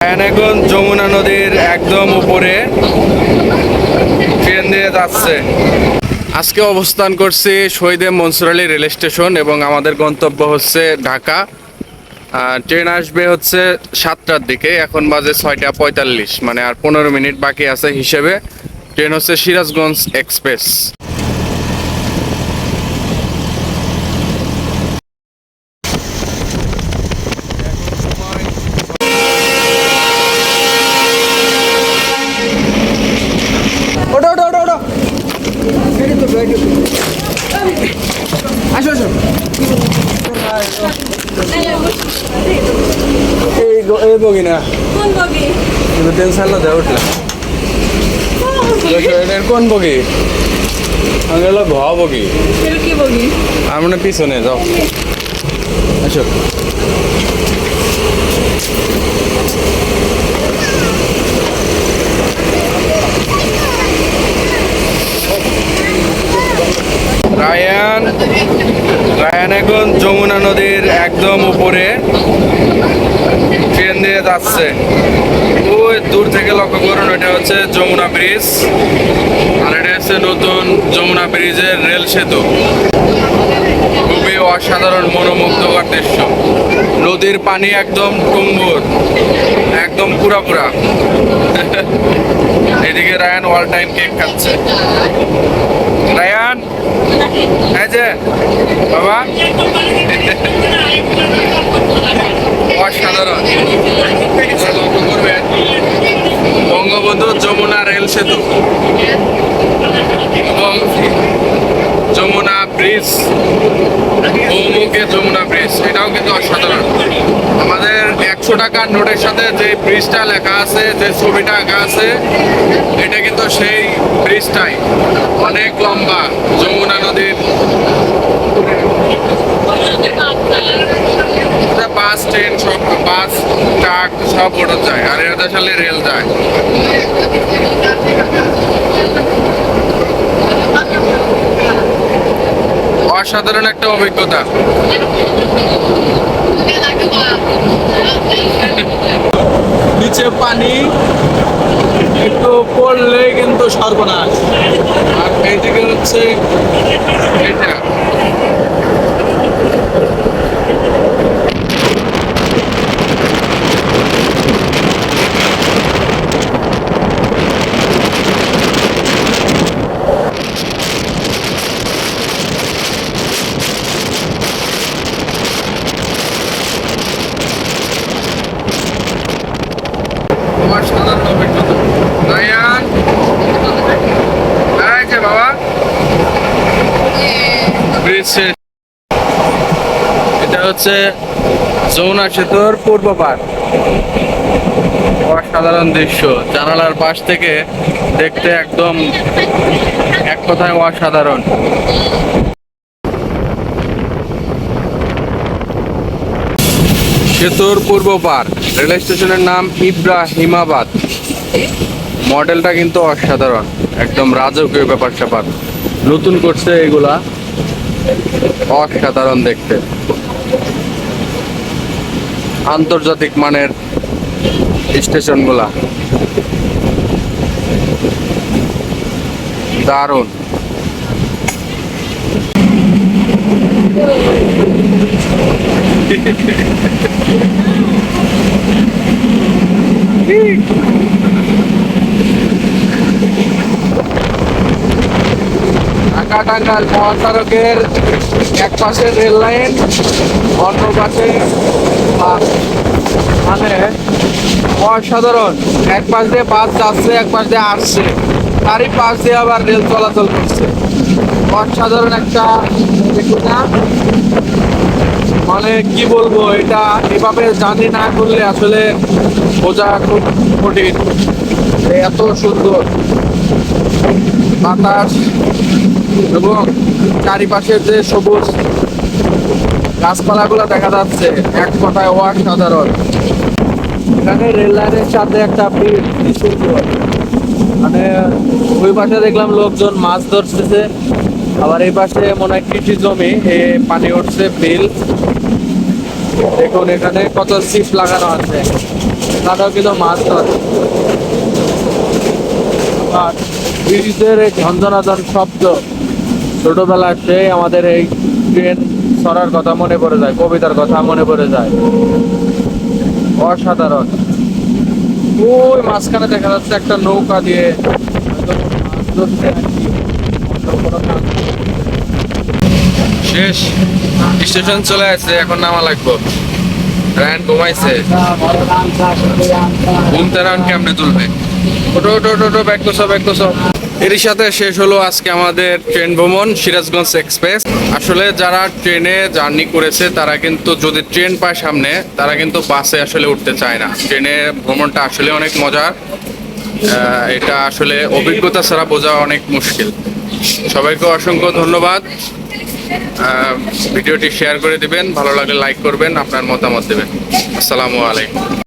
এখন যমুনা নদীর একদম উপরে ট্রেন দিয়ে যাচ্ছে। আজকে অবস্থান করছি শহীদে মনসুর আলী রেল স্টেশন এবং আমাদের গন্তব্য হচ্ছে ঢাকা। ট্রেন আসবে হচ্ছে সাতটার দিকে, এখন বাজে ছয়টা পঁয়তাল্লিশ মানে আর পনেরো মিনিট বাকি আছে হিসেবে। ট্রেন হচ্ছে সিরাজগঞ্জ এক্সপ্রেস ওটো ওটো ওটো ওটো আসো আসো এই বগি না কোন বগি? কিন্তু ট্রেন ছাড়লো দেয় উঠলে। এটার কোন বগি? আমি হলো ঘ বগি। কি বগি? আর মানে পিছনে যাও। আসো। রায়ান রায়ান এখন যমুনা নদীর একদম উপরে। ট্রেন দিয়ে যাচ্ছে। ওই দূর থেকে লক্ষ্য করুন, এটা হচ্ছে যমুনা ব্রিজ। আর এটা হচ্ছে নতুন যমুনা ব্রিজের রেল সেতু। খুবই অসাধারণ, মনোমুগ্ধকর দৃশ্য। নদীর পানি একদম টুম্বুর একদম পুরা পুরা এদিকে রায়ান অল টাইম কেক খাচ্ছে। রায়ান, এই যে, বাবা অসাধারণ আপনারা লক্ষ্য করবেন বঙ্গবন্ধু যমুনা রেল সেতু এবং যমুনা ব্রিজ যমুনা ব্রিজ, এটাও কিন্তু অসাধারণ। আমাদের একশো টাকার নোটের সাথে যে ব্রিজটা লেখা আছে, যে ছবিটা আঁকা আছে, এটা কিন্তু সেই ব্রিজটাই। অনেক লম্বা যমুনা নদীর বাস, ট্রেন, সব বাস, ট্রাক, সব ওটা যায়, আর এটা আসলে রেল যায়। অসাধারণ একটা অভিজ্ঞতা। নিচে পানি একটু পড়লে কিন্তু সর্বনাশ। আর এইদিকে হচ্ছে এটা অসাধারণ অভিজ্ঞতা বাবা। এটা হচ্ছে যমুনা সেতুর পূর্ব পার। অসাধারণ দৃশ্য। জানালার পাশ থেকে দেখতে একদম এক কথায় অসাধারণ। সেতুর পূর্ব পার রেল স্টেশনের নাম ইব্রাহিমাবাদ। মডেলটা কিন্তু অসাধারণ, একদম রাজকীয় ব্যাপার স্যাপার। নতুন করছে এগুলা। অসাধারণ দেখতে। আন্তর্জাতিক মানের স্টেশনগুলা। দারুণ। ঢাকা টাঙ্গাইল মহাসড়কের এক পাশে রেল লাইন, অন্য পাশে মানে অসাধারণ এক পাশ দিয়ে বাস যাচ্ছে, এক পাশ দিয়ে আসছে। তারই পাশ দিয়ে আবার রেল চলাচল করছে। অসাধারণ একটা অভিজ্ঞতা। মানে কি বলব, এটা এভাবে জানি না করলে আসলে বোঝা খুব কঠিন। এত সুন্দর। বাতাস। এবং চারিপাশের যে সবুজ গাছপালাগুলো দেখা যাচ্ছে, এক কথায় অসাধারণ। এখানে রেল লাইনের সাথে একটা মানে ওই পাশে দেখলাম লোকজন মাছ ধরতেছে, আবার এই পাশে মনে হয় কৃষি জমি, এ পানি উঠছে, বিল। দেখুন এখানে কত সিপ লাগানো আছে। এখানেও কিন্তু মাছ ধরে। আর ব্রিজের ঝঞ্ঝনাঝন শব্দ ছোটবেলার সেই আমাদের এই ট্রেন সরার কথা মনে পড়ে যায়, কবিতার কথা মনে পড়ে যায়। অসাধারণ। ওই মাঝখানে দেখা যাচ্ছে একটা নৌকা দিয়ে শেষ। স্টেশন চলে আসছে, এখন নামা লাগবো। ট্রেন ঘুমাইছে। ঘুমতে রান কেমনে তুলবে? ওটো ওটো ওটো ওটো ব্যাক করছ ব্যাক এরই সাথে শেষ হলো আজকে আমাদের ট্রেন ভ্রমণ, সিরাজগঞ্জ এক্সপ্রেস। আসলে যারা ট্রেনে জার্নি করেছে, তারা কিন্তু যদি ট্রেন পায় সামনে, তারা কিন্তু বাসে আসলে উঠতে চায় না। ট্রেনে ভ্রমণটা আসলে অনেক মজার। এটা আসলে অভিজ্ঞতা ছাড়া বোঝা অনেক মুশকিল। সবাইকে অসংখ্য ধন্যবাদ। ভিডিওটি শেয়ার করে দিবেন, ভালো লাগলে লাইক করবেন, আপনার মতামত দেবেন। আসসালামু আলাইকুম।